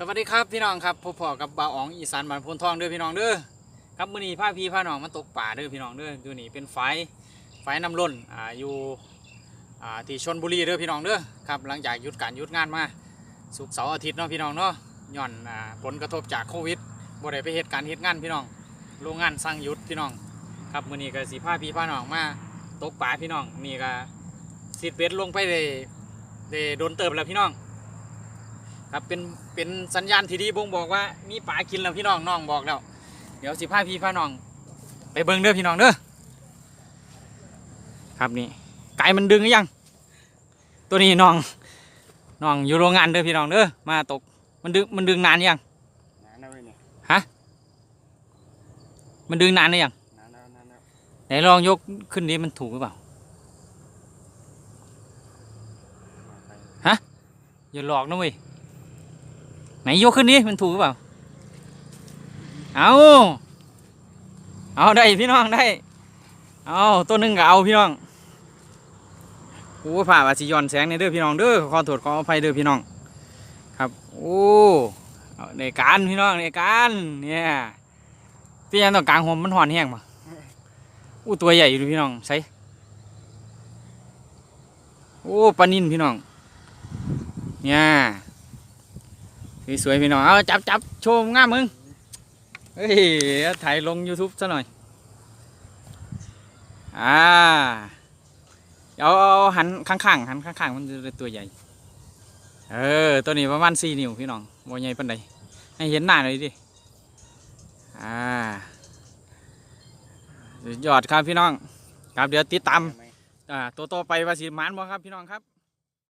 สวัสดีครับพี่น้องครับพบพอกับบ่าวอ๋องอีสานบ้านโพนทองเด้อพี่น้องเด้อครับมื้อนี้พาพี่พาน้องมาตกป่าเด้อพี่น้องเด้ออยู่นี่เป็นไฟไฟน้ำล้นอ่าอยู่อ่าที่ชนบุรีเด้อพี่น้องเด้อครับหลังจากหยุดการหยุดงานมาศุกร์เสาร์อาทิตย์เนาะพี่น้องเนาะย้อนอ่าผลกระทบจากโควิดบ่ได้ไปเหตุการณ์เหตุงานพี่น้องโรงงานสั่งหยุดพี่น้อง ครับมื้อนี้ก็สิพาพี่พาน้องมาตกป่าพี่น้องนี่ก็สิเบ็ดลงไปได้ได้โดนเติบแล้วพี่น้อง ครับเป็นเป็นสัญญาณที่ดีบ่งบอกว่ามีปลากินแล้วพี่น้องน้องบอกแล้วเดี๋ยวสิพาพี่พาน้อง ไปเบิ่งเด้อพี่น้องเด้อครับนี่ไก่มันดึงหรือยัง ตัวนี้น้องน้องอยู่โรงงานเด้อพี่น้องเด้อมาตกมันดึงมันดึงนานยังนานแล้วเว้ยเนี่ยมันดึงนานหรือยังนานแล้วนานแล้วไหนลองยกขึ้นดิมันถูกหรือเปล่าไปอย่าหลอกนะเว้ย ไหนยกขึ้นดิมันถูกหรือเปล่า เอาเอาได้พี่น้องได้ เอาตัวหนึ่งก็เอาพี่น้องโอ้ผ่าว่าสิย้อนแสงในเด้อพี่น้องเด้อขอโทษขออภัยเด้อพี่น้อง ครับโอ้เอาในการพี่น้องในการเนี่ยพี่ยังต้องกลางห่มมันหอนแห้งมาอู้ตัวใหญ่อยู่พี่น้องใส่โอ้ปลานินพี่น้องเนี่ย สวยๆพี่น้อง เอาจับจับโชว์งามมึง เฮ้ยถ่ายลง YouTube ซะหน่อย อ่า เอาเอาหันข้างๆหันข้างๆ มันจะได้ตัวใหญ่ เออ ตัวนี้ประมาณสี่นิ้วพี่น้องบ่ใหญ่ปานใดให้เห็นหน้าหน่อยดิ อ่ายอดครับพี่น้อง ครับเดี๋ยวติดตาม อ่า ตัวต่อไปว่าสิหมานบ่ครับพี่น้องครับ